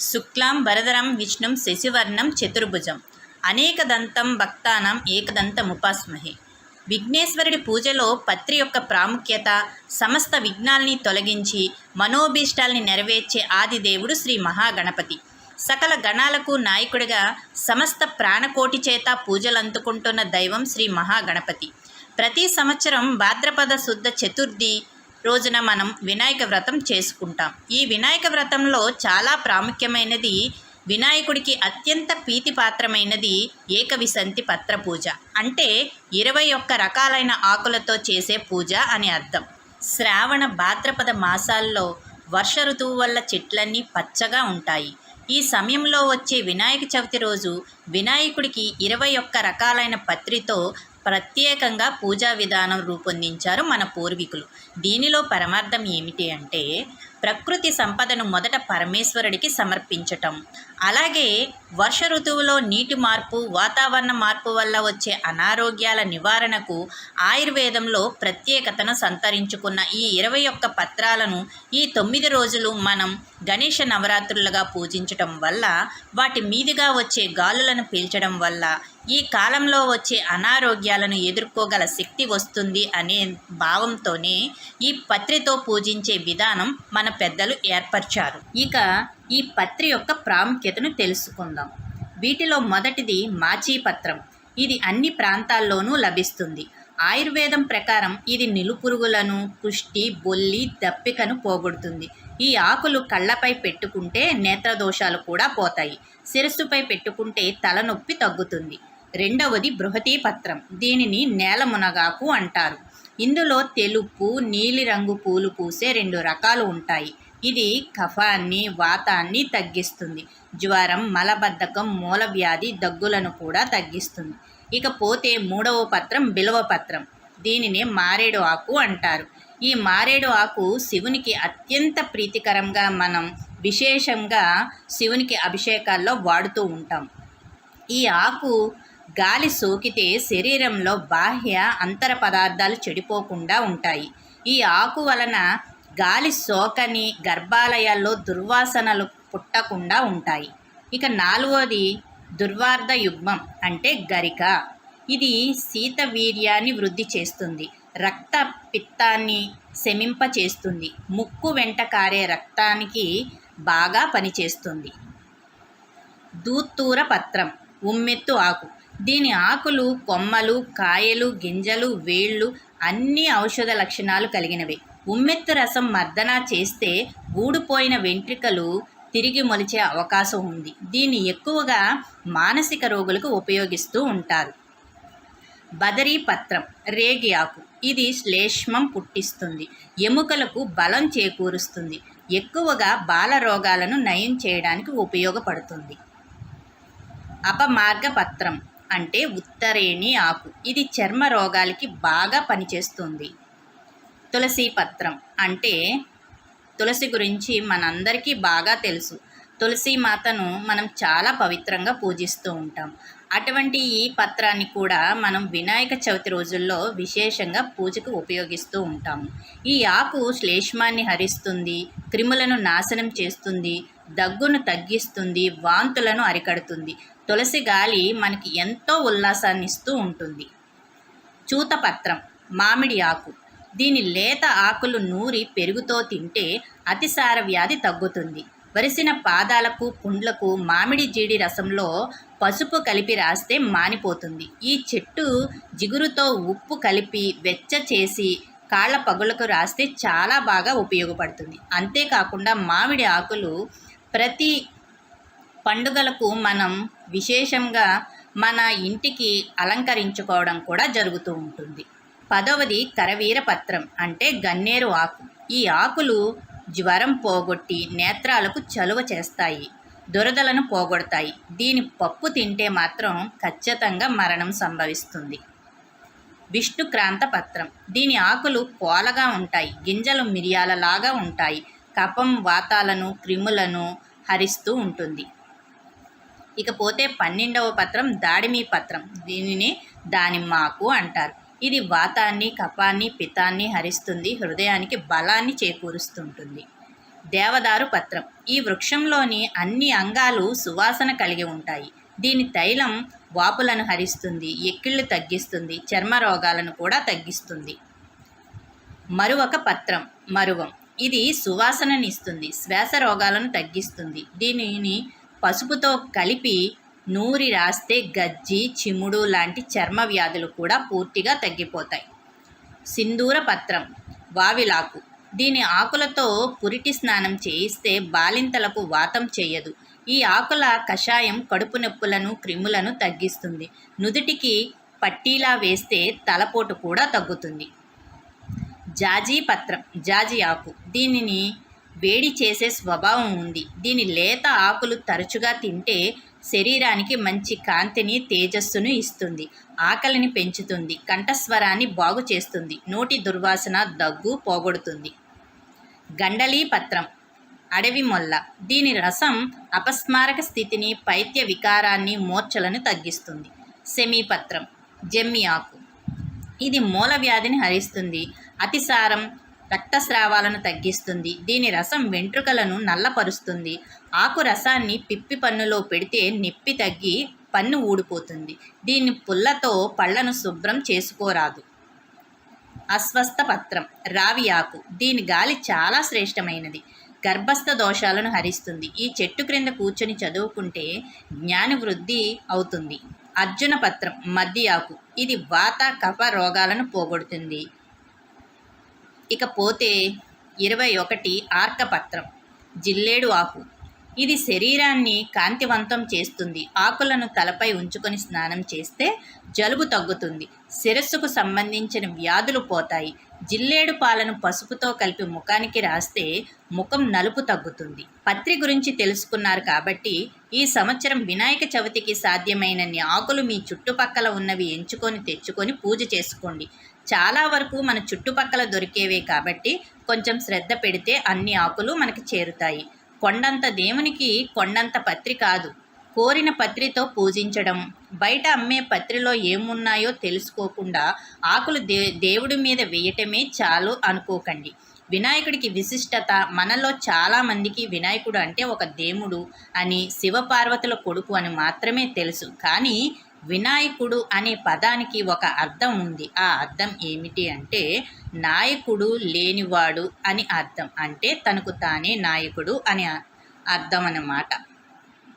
శుక్లాం వరదరం విష్ణుం శశివర్ణం చతుర్భుజం. అనేక దంతం భక్తానం ఏకదంతముపాస్మహే. విఘ్నేశ్వరుడి పూజలో పత్రి యొక్క ప్రాముఖ్యత సమస్త విఘ్నాల్ని తొలగించి మనోభీష్టాల్ని నెరవేర్చే ఆదిదేవుడు శ్రీ మహాగణపతి. సకల గణాలకు నాయకుడిగా సమస్త ప్రాణకోటి చేత పూజలు అందుకుంటున్న దైవం శ్రీ మహాగణపతి. ప్రతి సంవత్సరం భాద్రపద శుద్ధ చతుర్థి రోజున మనం వినాయక వ్రతం చేసుకుంటాం. ఈ వినాయక వ్రతంలో చాలా ప్రాముఖ్యమైనది వినాయకుడికి అత్యంత ప్రీతిపాత్రమైనది ఏకవిసంతి పత్ర పూజ. అంటే ఇరవై ఒక్క రకాలైన ఆకులతో చేసే పూజ అని అర్థం. శ్రావణ భాద్రపద మాసాల్లో వర్ష ఋతువు వల్ల చెట్లన్నీ పచ్చగా ఉంటాయి. ఈ సమయంలో వచ్చే వినాయక చవితి రోజు వినాయకుడికి ఇరవై ఒక్క రకాలైన పత్రితో ప్రత్యేకంగా పూజా విధానం రూపొందించారు మన పూర్వీకులు. దీనిలో పరమార్థం ఏమిటి అంటే ప్రకృతి సంపదను మొదట పరమేశ్వరుడికి సమర్పించటం. అలాగే వర్ష ఋతువులో నీటి మార్పు వాతావరణ మార్పు వల్ల వచ్చే అనారోగ్యాల నివారణకు ఆయుర్వేదంలో ప్రత్యేకతను సంతరించుకున్న ఈ ఇరవై ఒక్క పత్రాలను ఈ తొమ్మిది రోజులు మనం గణేష నవరాత్రులుగా పూజించటం వల్ల వాటి మీదుగా వచ్చే గాలులను పీల్చడం వల్ల ఈ కాలంలో వచ్చే అనారోగ్య అనారోగ్యాలను ఎదుర్కోగల శక్తి వస్తుంది అనే భావంతోనే ఈ పత్రితో పూజించే విధానం మన పెద్దలు ఏర్పరిచారు. ఇక ఈ పత్రి యొక్క ప్రాముఖ్యతను తెలుసుకుందాం. వీటిలో మొదటిది మాచీపత్రం ఇది అన్ని ప్రాంతాల్లోనూ లభిస్తుంది. ఆయుర్వేదం ప్రకారం ఇది నిలుపురుగులను కుష్టి బొల్లి దప్పికను పోగొడుతుంది. ఈ ఆకులు కళ్ళపై పెట్టుకుంటే నేత్రదోషాలు కూడా పోతాయి. శిరస్సుపై పెట్టుకుంటే తలనొప్పి తగ్గుతుంది. రెండవది బృహతీ పత్రం. దీనిని నేల మునగాకు అంటారు. ఇందులో తెలుపు నీలిరంగు పూలు పూసే రెండు రకాలు ఉంటాయి. ఇది కఫాన్ని వాతాన్ని తగ్గిస్తుంది. జ్వరం మలబద్ధకం మూలవ్యాధి దగ్గులను కూడా తగ్గిస్తుంది. ఇకపోతే మూడవ పత్రం బిలవ పత్రం. దీనిని మారేడు ఆకు అంటారు. ఈ మారేడు ఆకు శివునికి అత్యంత ప్రీతికరంగా మనం విశేషంగా శివునికి అభిషేకాల్లో వాడుతూ ఉంటాం. ఈ ఆకు గాలి సోకితే శరీరంలో బాహ్య అంతర పదార్థాలు చెడిపోకుండా ఉంటాయి. ఈ ఆకు వలన గాలి సోకని గర్భాలయాల్లో దుర్వాసనలు పుట్టకుండా ఉంటాయి. ఇక నాలుగోది దుర్వార్ధ యుగ్మం అంటే గరిక. ఇది శీత వీర్యాన్ని వృద్ధి చేస్తుంది. రక్త పిత్తాన్ని శమింప చేస్తుంది. ముక్కు వెంట కారే రక్తానికి బాగా పనిచేస్తుంది. దూత్తూర పత్రం ఉమ్మెత్తు ఆకు. దీని ఆకులు కొమ్మలు కాయలు గింజలు వేళ్ళు అన్ని ఔషధ లక్షణాలు కలిగినవి. ఉమ్మెత్తు రసం మర్దన చేస్తే ఊడిపోయిన వెంట్రుకలు తిరిగి మొలిచే అవకాశం ఉంది. దీన్ని ఎక్కువగా మానసిక రోగులకు ఉపయోగిస్తూ ఉంటారు. బదరీ పత్రం రేగి ఆకు. ఇది శ్లేష్మం పుట్టిస్తుంది. ఎముకలకు బలం చేకూరుస్తుంది. ఎక్కువగా బాల రోగాలను నయం చేయడానికి ఉపయోగపడుతుంది. అపమార్గ పత్రం అంటే ఉత్తరేణి ఆకు. ఇది చర్మ రోగాలకి బాగా పనిచేస్తుంది. తులసి పత్రం అంటే తులసి గురించి మనందరికీ బాగా తెలుసు. తులసి మాతను మనం చాలా పవిత్రంగా పూజిస్తూ ఉంటాం. అటువంటి ఈ పత్రాన్ని కూడా మనం వినాయక చవితి రోజుల్లో విశేషంగా పూజకు ఉపయోగిస్తూ ఉంటాము. ఈ ఆకు శ్లేష్మాన్ని హరిస్తుంది క్రిములను నాశనం చేస్తుంది దగ్గును తగ్గిస్తుంది వాంతులను అరికడుతుంది. తులసి గాలి మనకి ఎంతో ఉల్లాసాన్ని ఇస్తూ ఉంటుంది. చూతపత్రం మామిడి ఆకు. దీని లేత ఆకులు నూరి పెరుగుతో తింటే అతిసార వ్యాధి తగ్గుతుంది. వరిసిన పాదాలకు పుండ్లకు మామిడి జీడి రసంలో పసుపు కలిపి రాస్తే మానిపోతుంది. ఈ చెట్టు జిగురుతో ఉప్పు కలిపి వెచ్చ చేసి కాళ్ళ పగులకు రాస్తే చాలా బాగా ఉపయోగపడుతుంది. అంతేకాకుండా మామిడి ఆకులు ప్రతి పండుగలకు మనం విశేషంగా మన ఇంటికి అలంకరించుకోవడం కూడా జరుగుతూ ఉంటుంది. పదవది కరవీర పత్రం అంటే గన్నేరు ఆకు. ఈ ఆకులు జ్వరం పోగొట్టి నేత్రాలకు చలువ చేస్తాయి దురదలను పోగొడతాయి. దీని పప్పు తింటే మాత్రం ఖచ్చితంగా మరణం సంభవిస్తుంది. విష్ణుక్రాంత పత్రం. దీని ఆకులు కోలగా ఉంటాయి గింజలు మిరియాలలాగా ఉంటాయి. కపం వాతాలను క్రిములను హరిస్తూ ఉంటుంది. ఇకపోతే పన్నెండవ పత్రం దాడిమి పత్రం. దీనిని దానిమ్మాకు అంటారు. ఇది వాతాన్ని కపాన్ని పితాన్ని హరిస్తుంది హృదయానికి బలాన్ని చేకూరుస్తుంటుంది. దేవదారు పత్రం. ఈ వృక్షంలోని అన్ని అంగాలు సువాసన కలిగి ఉంటాయి. దీని తైలం వాపులను హరిస్తుంది ఎక్కిళ్ళు తగ్గిస్తుంది చర్మ రోగాలను కూడా తగ్గిస్తుంది. మరువక పత్రం. మరువం. ఇది సువాసననిస్తుంది శ్వాస రోగాలను తగ్గిస్తుంది. దీనిని పసుపుతో కలిపి నూరి రాస్తే గజ్జి చిముడు లాంటి చర్మ వ్యాధులు కూడా పూర్తిగా తగ్గిపోతాయి. సింధూర పత్రం వావిలాకు. దీని ఆకులతో పురిటి స్నానం చేయిస్తే బాలింతలకు వాతం చేయదు. ఈ ఆకుల కషాయం కడుపు నొప్పులను క్రిములను తగ్గిస్తుంది. నుదుటికి పట్టీలా వేస్తే తలపోటు కూడా తగ్గుతుంది. జాజీ పత్రం జాజి ఆకు. దీనిని వేడి చేసే స్వభావం ఉంది. దీని లేత ఆకులు తరచుగా తింటే శరీరానికి మంచి కాంతిని తేజస్సును ఇస్తుంది. ఆకలిని పెంచుతుంది. కంఠస్వరాన్ని బాగు చేస్తుంది. నోటి దుర్వాసన దగ్గు పోగొడుతుంది. గండలీ పత్రం అడవి మొల్ల. దీని రసం అపస్మారక స్థితిని పైత్య వికారాన్ని మూర్ఛలను తగ్గిస్తుంది. సెమీపత్రం జమ్మి ఆకు. ఇది మూల వ్యాధిని హరిస్తుంది. అతిసారం రక్తస్రావాలను తగ్గిస్తుంది. దీని రసం వెంట్రుకలను నల్లపరుస్తుంది. ఆకు రసాన్ని పిప్పి పన్నులో పెడితే నొప్పి తగ్గి పన్ను ఊడిపోతుంది. దీన్ని పుల్లతో పళ్ళను శుభ్రం చేసుకోరాదు. అస్వస్థ పత్రం రావి ఆకు. దీని గాలి చాలా శ్రేష్టమైనది. గర్భస్థ దోషాలను హరిస్తుంది. ఈ చెట్టు క్రింద కూర్చొని చదువుకుంటే జ్ఞాన వృద్ధి అవుతుంది. అర్జున పత్రం మద్ది ఆకు ఇది వాత కఫ రోగాలను పోగొడుతుంది. ఇకపోతే ఇరవై ఒకటి ఆర్కపత్రం జిల్లేడు ఆకు. ఇది శరీరాన్ని కాంతివంతం చేస్తుంది. ఆకులను తలపై ఉంచుకొని స్నానం చేస్తే జలుబు తగ్గుతుంది. శిరస్సుకు సంబంధించిన వ్యాధులు పోతాయి. జిల్లేడు పాలను పసుపుతో కలిపి ముఖానికి రాస్తే ముఖం నలుపు తగ్గుతుంది. పత్రి గురించి తెలుసుకున్నారు కాబట్టి ఈ సంవత్సరం వినాయక చవితికి సాధ్యమైనన్ని ఆకులు మీ చుట్టుపక్కల ఉన్నవి ఎంచుకొని తెచ్చుకొని పూజ చేసుకోండి. చాలా వరకు మన చుట్టుపక్కల దొరికేవే కాబట్టి కొంచెం శ్రద్ధ పెడితే అన్ని ఆకులు మనకి చేరుతాయి. కొండంత దేవునికి కొండంత పత్రి కాదు. కోరిన పత్రితో పూజించడం. బయట అమ్మే పత్రిలో ఏమున్నాయో తెలుసుకోకుండా ఆకులు దే దేవుడి మీద వేయటమే చాలు అనుకోకండి. వినాయకుడికి విశిష్టత మనలో చాలామందికి వినాయకుడు అంటే ఒక దేవుడు అని శివపార్వతుల కొడుకు అని మాత్రమే తెలుసు. కానీ వినాయకుడు అనే పదానికి ఒక అర్థం ఉంది. ఆ అర్థం ఏమిటి అంటే నాయకుడు లేనివాడు అని అర్థం. అంటే తనకు తానే నాయకుడు అని అర్థం అన్నమాట.